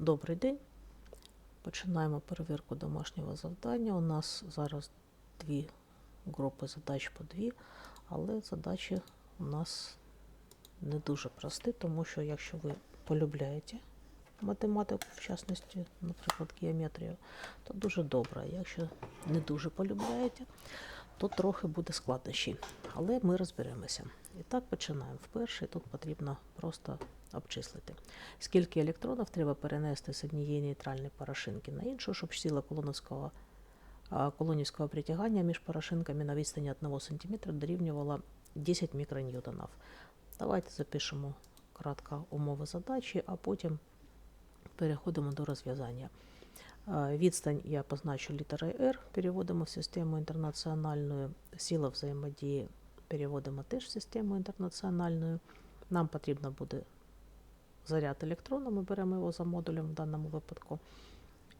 Добрий день. Починаємо перевірку домашнього завдання. У нас зараз дві групи задач по дві, але задачі у нас не дуже прості, тому що якщо ви полюбляєте математику, в частності, наприклад, геометрію, то дуже добре. Якщо не дуже полюбляєте, то трохи буде складнощі. Але ми розберемося. І так починаємо. Вперше тут потрібно просто обчислити. Скільки електронів треба перенести з однієї нейтральної порошинки на іншу, щоб сила колоновського, колонівського притягання між порошинками на відстані 1 см дорівнювала 10 мікроньютонів. Давайте запишемо кратко умови задачі, а потім переходимо до розв'язання. Відстань я позначу літерою R, переводимо в систему інтернаціональну. Сила взаємодії переводимо теж в систему інтернаціональну. Нам потрібно буде заряд електрона, ми беремо його за модулем в даному випадку.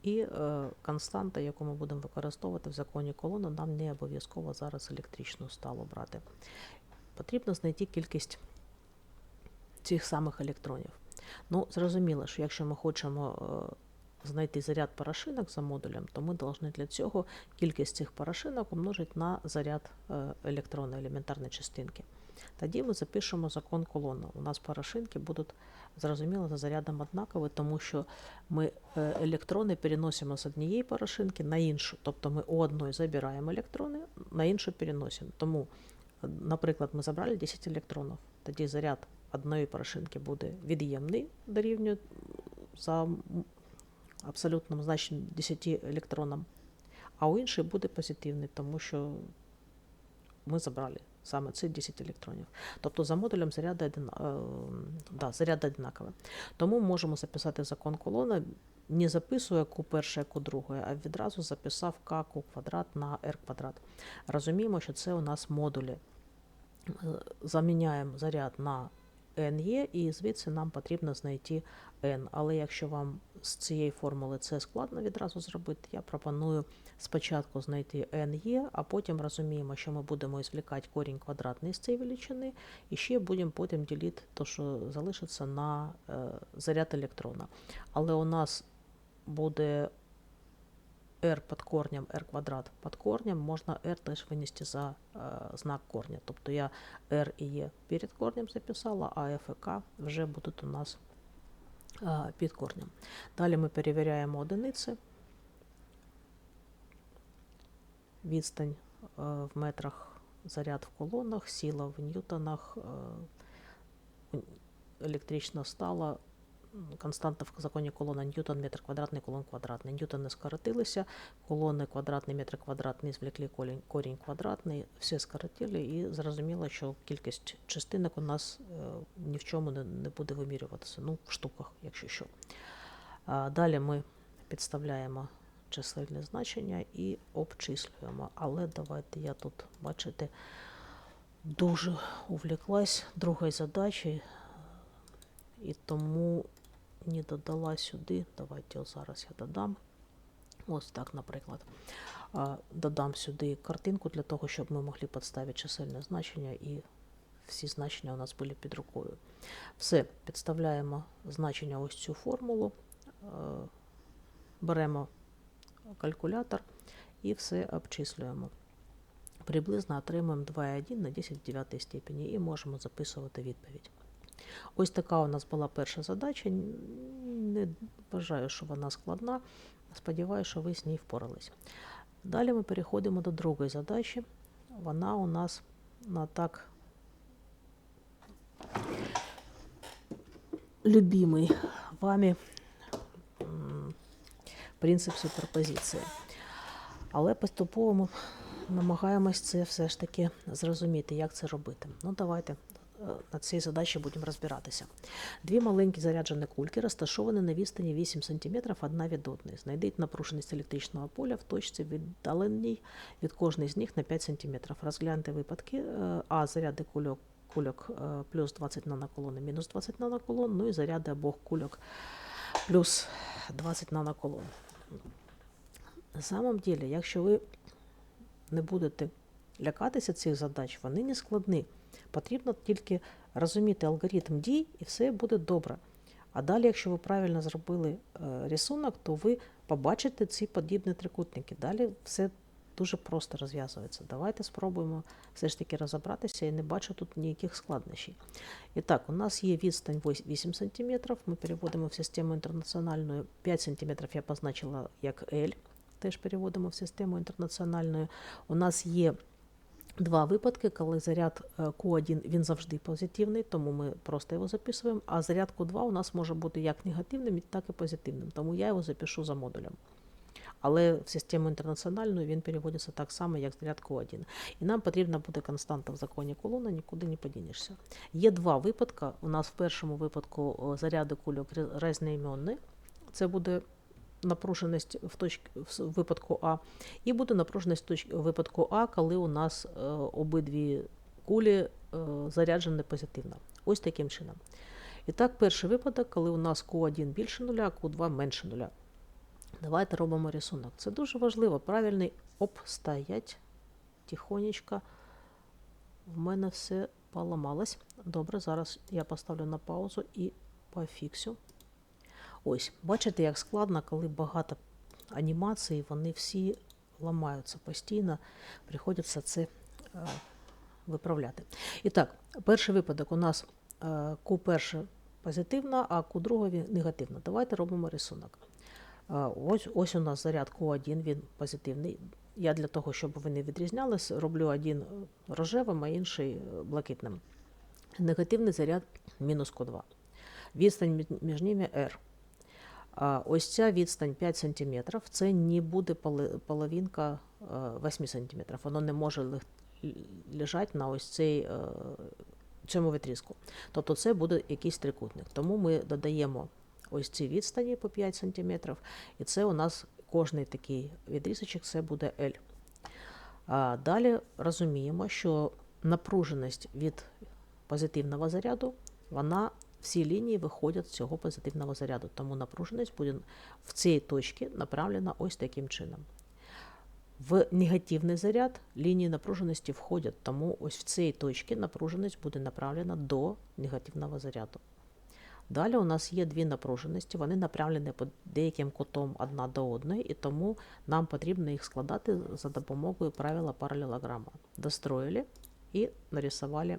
І е, константа, яку ми будемо використовувати в законі колони, нам не обов'язково зараз електричну сталу брати. Потрібно знайти кількість цих самих електронів. Ну, зрозуміло, що якщо ми хочемо е, знайти заряд порошинок за модулем, то ми повинні для цього кількість цих порошинок умножити на заряд е, електрона елементарної частинки. Тоді ми запишемо закон колони. У нас порошинки будуть зрозуміло за зарядом однакові, тому що ми е, електрони переносимо з однієї порошинки на іншу. Тобто ми у одної забираємо електрони, на іншу переносимо. Тому, наприклад, ми забрали 10 електронів, тоді заряд одної порошинки буде від'ємний дорівнює за абсолютним значенням 10 електронам, а у іншої буде позитивний, тому що ми забрали саме ці 10 електронів. Тобто за модулем заряд, один, е, да, заряд однаковий. Тому можемо записати закон колони, не записує Q перше, Q друге, а відразу записав K Q квадрат на R квадрат. Розуміємо, що це у нас модулі. Е, Заміняємо заряд на NE, і звідси нам потрібно знайти N. Але якщо вам з цієї формули це складно відразу зробити, я пропоную спочатку знайти NE, а потім розуміємо, що ми будемо извлекати корінь квадратний з цієї величини, і ще будемо потім ділити те, що залишиться на е, заряд електрона. Але у нас буде r під корнем, r квадрат під корнем, можна r теж винести за е, знак корня. Тобто я r і e перед корнем записала, а f і k вже будуть у нас е, під корнем. Далі ми перевіряємо одиниці. Відстань в метрах, заряд в колонах, сіла в ньютонах, електрична стала, константа в законі колона Ньютон, метр квадратний, колон квадратний. Ньютони скоротилися, колони квадратний, метр квадратний, звлекли корінь, корінь квадратний, все скоротили і зрозуміло, що кількість частинок у нас е, ні в чому не, не буде вимірюватися, ну, в штуках, якщо що. Далі ми підставляємо чисельне значення і обчислюємо. Але давайте я тут, бачите, дуже увлеклась другою задачею, і тому не додала сюди. Давайте ось зараз я додам. Ось так, наприклад. Додам сюди картинку для того, щоб ми могли підставити чисельне значення і всі значення у нас були під рукою. Все, підставляємо значення ось цю формулу, беремо калькулятор і все обчислюємо. Приблизно отримуємо 2,1 на 10 в 9 степені і можемо записувати відповідь. Ось така у нас була перша задача. Не вважаю, що вона складна. Сподіваюся, що ви з нею впорались. Далі ми переходимо до другої задачі. Вона у нас на так любимий вами принцип суперпозиції. Але поступово ми намагаємось це все ж таки зрозуміти, як це робити. Ну, давайте е, на цій задачі будемо розбиратися. Дві маленькі заряджені кульки розташовані на відстані 8 см одна від одної. Знайдіть напруженість електричного поля в точці віддаленій від кожної з них на 5 см. Розгляньте випадки е, А. Заряди кульок, кульок е, плюс 20 наноколон і мінус 20 наноколон, ну і заряди обох кульок плюс 20 наноколон. На самом деле, якщо ви не будете лякатися цих задач, вони не складні. Потрібно тільки розуміти алгоритм дій, і все буде добре. А далі, якщо ви правильно зробили е, рисунок, то ви побачите ці подібні трикутники. Далі все дуже просто розв'язується. Давайте спробуємо все ж таки розібратися і не бачу тут ніяких складнощів. І так, у нас є відстань 8 см, ми переводимо в систему інтернаціональну 5 см я позначила як L, теж переводимо в систему інтернаціональну. У нас є Два випадки, коли заряд е, Q1 він завжди позитивний, тому ми просто його записуємо. А заряд Q2 у нас може бути як негативним, так і позитивним. Тому я його запишу за модулем. Але в систему інтернаціональну він переводиться так само, як заряд Q1. І нам потрібна буде константа в законі Кулона, нікуди не подінешся. Є два випадки. У нас в першому випадку заряди кульок різноіменні. Це буде напруженість в точці в випадку А, і буде напруженість в точці випадку А, коли у нас е, обидві кулі е, заряджені позитивно. Ось таким чином. І так, перший випадок, коли у нас Q1 більше нуля, а Q2 менше нуля. Давайте робимо рисунок. Це дуже важливо. Правильний обстоять. Тихонечко. В мене все поламалось. Добре, зараз я поставлю на паузу і пофіксю. Ось, бачите, як складно, коли багато анімацій, вони всі ламаються постійно, приходиться це е, виправляти. І так, перший випадок у нас е, Q1 позитивна, а Q2 негативна. Давайте робимо рисунок. Е, ось ось у нас заряд Q1, він позитивний. Я для того, щоб вони відрізнялися, роблю один рожевим, а інший блакитним. Негативний заряд мінус Q2. Відстань між ними R. Ось ця відстань 5 см, це не буде половинка 8 см. Воно не може лежати на ось цей, цьому відрізку. Тобто це буде якийсь трикутник. Тому ми додаємо ось ці відстані по 5 см, і це у нас кожний такий відрізочок це буде L. Далі розуміємо, що напруженість від позитивного заряду вона всі лінії виходять з цього позитивного заряду, тому напруженість буде в цій точці направлена ось таким чином. В негативний заряд лінії напруженості входять, тому ось в цій точці напруженість буде направлена до негативного заряду. Далі у нас є дві напруженості, вони направлені під деяким кутом одна до одної, і тому нам потрібно їх складати за допомогою правила паралелограма. Достроїли і нарисували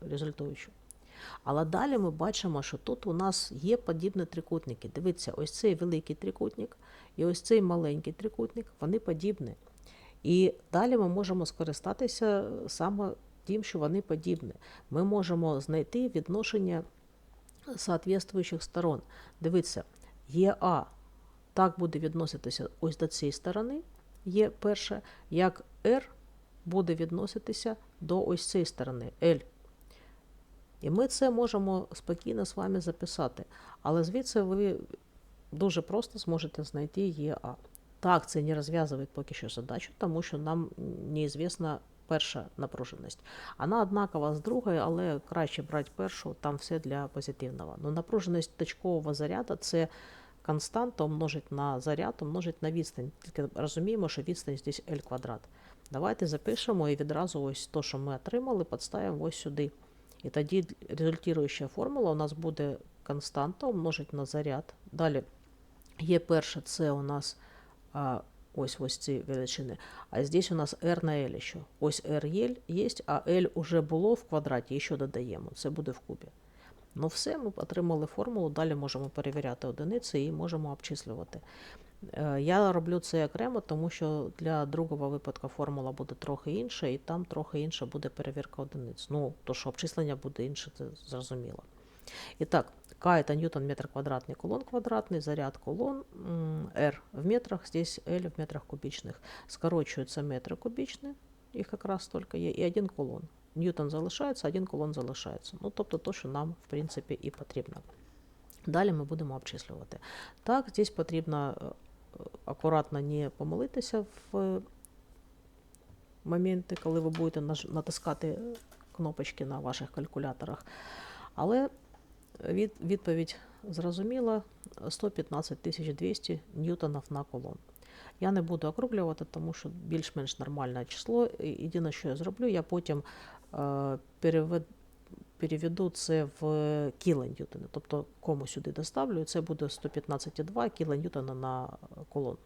результуючу. Але далі ми бачимо, що тут у нас є подібні трикутники. Дивіться, ось цей великий трикутник і ось цей маленький трикутник, вони подібні. І далі ми можемо скористатися саме тим, що вони подібні. Ми можемо знайти відношення соответствуючих сторон. Дивіться, ЄА так буде відноситися ось до цієї сторони, є перше, як R буде відноситися до ось цієї сторони L. І ми це можемо спокійно з вами записати. Але звідси ви дуже просто зможете знайти ЄА. Так, це не розв'язує поки що задачу, тому що нам неізвісна перша напруженість. Вона однакова з другою, але краще брати першу, там все для позитивного. Ну, Напруженість точкового заряду це константа умножить на заряд, умножить на відстань. Тільки розуміємо, що відстань здесь L квадрат. Давайте запишемо і відразу ось то, що ми отримали, підставимо ось сюди. І тоді результуюча формула у нас буде константа умножить на заряд. Далі є перше, це у нас а, ось ось ці величини. А здесь у нас R на L ще. Ось R є, а L уже було в квадраті, і ще додаємо. Це буде в кубі. Ну все, ми отримали формулу, далі можемо перевіряти одиниці і можемо обчислювати. Е, я роблю це окремо, тому що для другого випадку формула буде трохи інша, і там трохи інша буде перевірка одиниць. Ну, то що обчислення буде інше, це зрозуміло. І так, К это ньютон метр квадратний, кулон квадратний, заряд кулон, R в метрах, здесь L в метрах кубічних. Скорочуються метри кубічні, їх якраз стільки є, і один кулон. Ньютон залишається, один кулон залишається. Ну, тобто то, що нам, в принципі, і потрібно. Далі ми будемо обчислювати. Так, здесь потрібно е, акуратно не помилитися в моменти, коли ви будете натискати кнопочки на ваших калькуляторах. Але від, відповідь зрозуміла 115 200 ньютонів на колон. Я не буду округлювати, тому що більш-менш нормальне число. Єдине, що я зроблю, я потім е, перевед, переведу це в кілоньютони. Тобто кому сюди доставлю, це буде 115,2 кілоньютона на колон.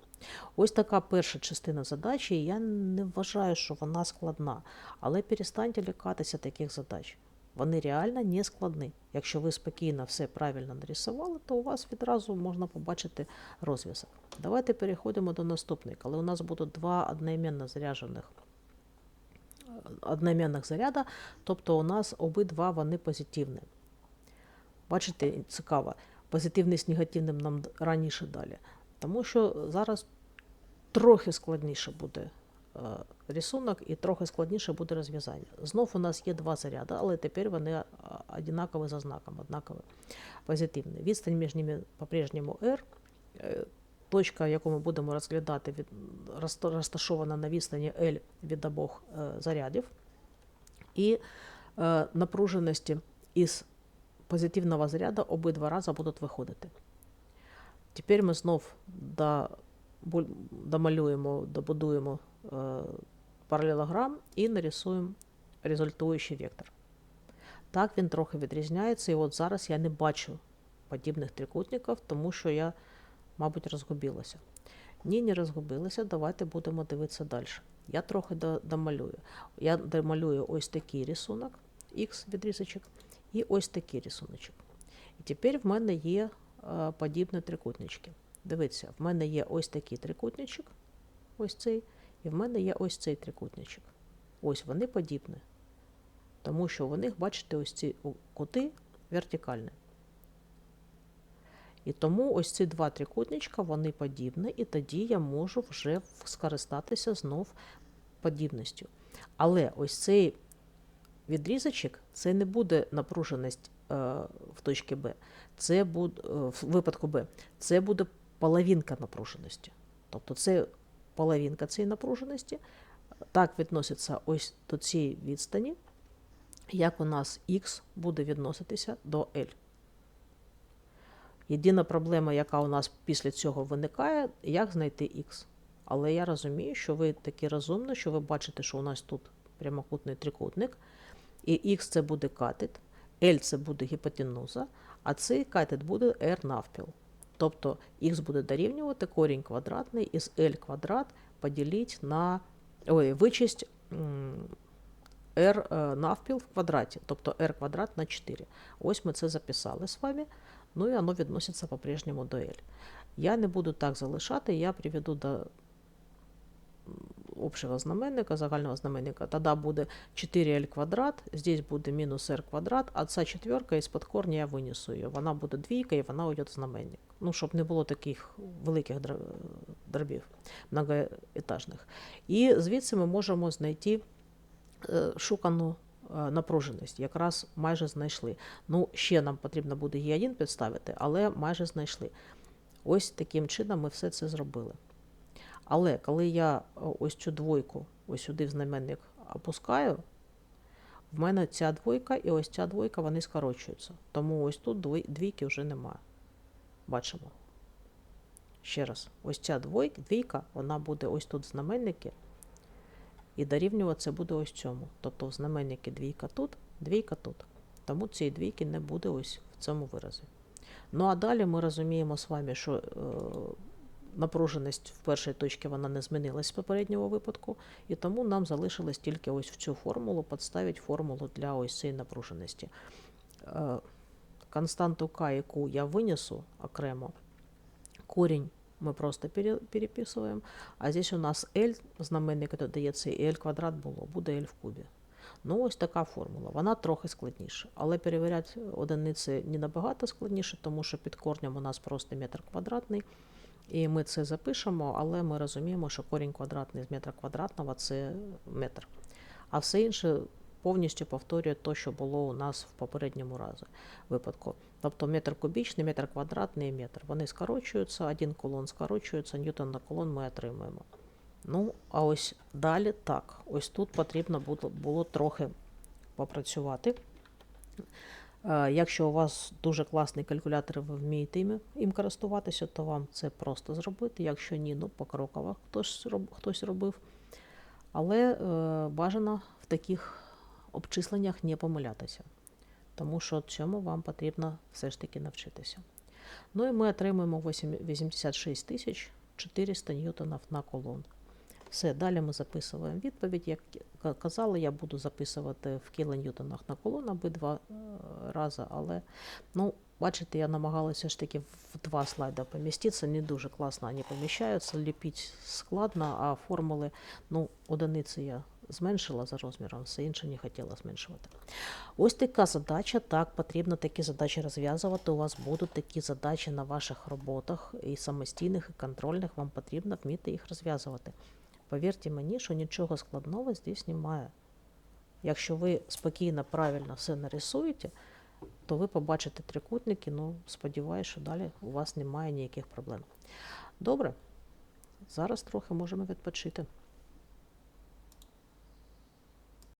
Ось така перша частина задачі. Я не вважаю, що вона складна, але перестаньте лякатися таких задач. Вони реально не складні. Якщо ви спокійно все правильно нарисували, то у вас відразу можна побачити розв'язок. Давайте переходимо до наступної. Коли у нас будуть два одноіменно заряджених одноіменних заряда, тобто у нас обидва вони позитивні. Бачите, цікаво, позитивний з негативним нам раніше далі. Тому що зараз трохи складніше буде е, рисунок і трохи складніше буде розв'язання. Знов у нас є два заряди, але тепер вони е, однакові за знаком, однакові позитивні. Відстань між ними по-прежньому R. Точка, яку ми будемо розглядати, від, розташована на відстані L від обох е, зарядів. І е, напруженості із позитивного заряду обидва рази будуть виходити. Тепер ми знов до, домалюємо, добудуємо е, паралелограм і нарисуємо результуючий вектор. Так він трохи відрізняється, і от зараз я не бачу подібних трикутників, тому що я, мабуть, розгубилася. Ні, не розгубилася, давайте будемо дивитися далі. Я трохи до- домалюю. Я домалюю ось такий рисунок, X відрізочок, і ось такий рисуночок. І тепер в мене є е, подібні трикутнички. Дивіться, в мене є ось такий трикутничок, ось цей, і в мене є ось цей трикутничок. Ось вони подібні. Тому що в них, бачите, ось ці кути вертикальні. І тому ось ці два трикутничка, вони подібні, і тоді я можу вже скористатися знов подібністю. Але ось цей відрізочок це не буде напруженість е, в точці Б. Це буде в випадку Б. Це буде половинка напруженості. Тобто це половинка цієї напруженості. Так відноситься ось до цієї відстані, як у нас Х буде відноситися до L. Єдина проблема, яка у нас після цього виникає, як знайти Х. Але я розумію, що ви такі розумні, що ви бачите, що у нас тут прямокутний трикутник, і Х це буде катет, L це буде гіпотенуза, а цей катет буде R навпіл. Тобто Х буде дорівнювати корінь квадратний із L квадрат поділити на ой, вичесть м, R е, навпіл в квадраті, тобто R квадрат на 4. Ось ми це записали з вами. Ну і воно відноситься по-прежньому до L. Я не буду так залишати, я приведу до общего знаменника, загального знаменника. Тоді буде 4L квадрат, здесь буде мінус R квадрат, а ця четверка із-під корня я винесу її. Вона буде двійка і вона уйде в знаменник. Ну, щоб не було таких великих дробів многоетажних. І звідси ми можемо знайти е, шукану напруженість. Якраз майже знайшли. Ну, ще нам потрібно буде Е1 підставити, але майже знайшли. Ось таким чином ми все це зробили. Але коли я ось цю двойку ось сюди в знаменник опускаю, в мене ця двойка і ось ця двойка вони скорочуються. Тому ось тут двійки вже немає. Бачимо. Ще раз, ось ця двійка, вона буде ось тут в знаменникі, і дорівнювати це буде ось цьому. Тобто в знаменникі двійка тут, двійка тут. Тому цієї двійки не буде ось в цьому виразі. Ну а далі ми розуміємо з вами, що е, напруженість в першій точці вона не змінилась з попереднього випадку, і тому нам залишилось тільки ось в цю формулу підставити формулу для ось цієї напруженості. Е, константу К, яку я винесу окремо, корінь ми просто пере- переписуємо, а здесь у нас L, знаменник додається, і L квадрат було, буде L в кубі. Ну, ось така формула. Вона трохи складніша. Але перевіряти одиниці не набагато складніше, тому що під корнем у нас просто метр квадратний. І ми це запишемо, але ми розуміємо, що корінь квадратний з метра квадратного це метр. А все інше повністю повторює те, що було у нас в попередньому разі випадку. Тобто метр кубічний, метр квадратний метр. Вони скорочуються, один колон скорочується, ньютон на колон ми отримуємо. Ну, а ось далі так. Ось тут потрібно було, трохи попрацювати. Е, Якщо у вас дуже класний калькулятор, ви вмієте їм, користуватися, то вам це просто зробити. Якщо ні, ну покроково хтось, роб- хтось робив. Але е, бажано в таких обчисленнях не помилятися. тому що цьому вам потрібно все ж таки навчитися. Ну і ми отримуємо 8 86 тисяч 400 ньютонів на колон. Все, далі ми записуємо відповідь. Як ка- казали, я буду записувати в кілоньютонах на колон обидва е, рази, але ну, бачите, я намагалася ж таки в два слайда поміститися. Не дуже класно вони поміщаються, ліпіть складно, а формули, ну, одиниці я зменшила за розміром, все інше не хотіла зменшувати. Ось така задача. Так, потрібно такі задачі розв'язувати. У вас будуть такі задачі на ваших роботах, і самостійних, і контрольних. Вам потрібно вміти їх розв'язувати. Повірте мені, що нічого складного здесь немає. Якщо ви спокійно, правильно все нарисуєте, то ви побачите трикутники. Ну, сподіваюся, що далі у вас немає ніяких проблем. Добре, зараз трохи можемо відпочити.